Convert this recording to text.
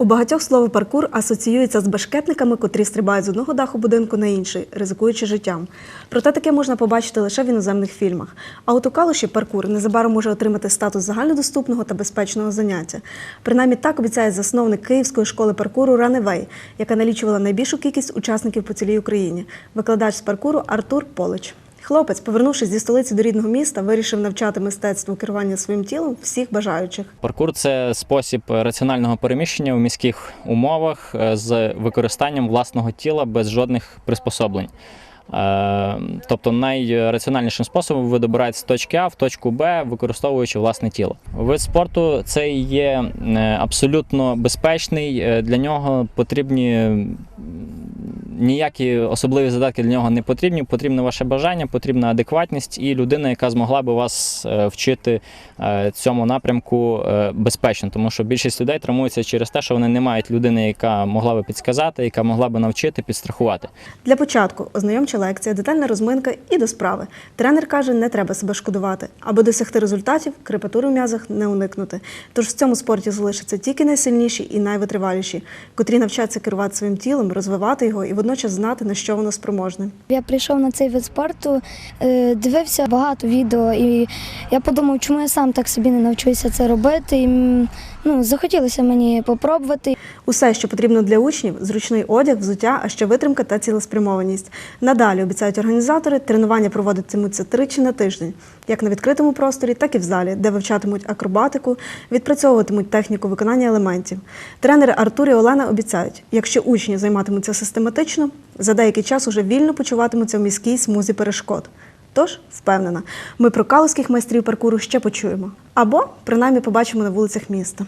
У багатьох слово паркур асоціюється з башкетниками, котрі стрибають з одного даху будинку на інший, ризикуючи життям. Проте таке можна побачити лише в іноземних фільмах. А от у Калуші паркур незабаром може отримати статус загальнодоступного та безпечного заняття. Принаймні так обіцяє засновник Київської школи паркуру Раневей, яка налічувала найбільшу кількість учасників по цілій Україні. Викладач з паркуру Артур Полич. Хлопець, повернувшись зі столиці до рідного міста, вирішив навчати мистецтву керування своїм тілом всіх бажаючих. Паркур це спосіб раціонального переміщення в міських умовах е, з використанням власного тіла без жодних приспособлень. Е, Тобто найраціональнішим способом ви добираєтесь з точки А в точку Б, використовуючи власне тіло. Вид спорту це є е, абсолютно безпечний. Для нього потрібні ніякі особливі задатки для нього не потрібні. Потрібне ваше бажання, потрібна адекватність і людина, яка змогла би вас е, вчити е, цьому напрямку е, безпечно, тому що більшість людей травмуються через те, що вони не мають людини, яка могла би підсказати, яка могла би навчити, підстрахувати. Для початку ознайомча лекція, детальна розминка і до справи. Тренер каже, не треба себе шкодувати. Аби досягти результатів, крепатури в м'язах не уникнути. Тож в цьому спорті залишаться тільки найсильніші і найвитриваліші, котрі навчаться керувати своїм тілом, розвивати його і водночас знати, на що воно спроможне. Я прийшов на цей вид спорту, е, дивився багато відео, і я подумав, чому я сам так собі не навчуся це робити. І ну, захотілося мені попробувати. Усе, що потрібно для учнів, зручний одяг, взуття, а ще витримка та цілеспрямованість. Надалі обіцяють організатори, тренування проводитимуться тричі на тиждень, як на відкритому просторі, так і в залі, де вивчатимуть акробатику, відпрацьовуватимуть техніку виконання елементів. Тренери Артур і Олена обіцяють, якщо учні займатимуться систематично, за деякий час уже вільно почуватимуться в міській смузі перешкод. Тож, впевнена, ми про калузьких майстрів паркуру ще почуємо або принаймні побачимо на вулицях міста.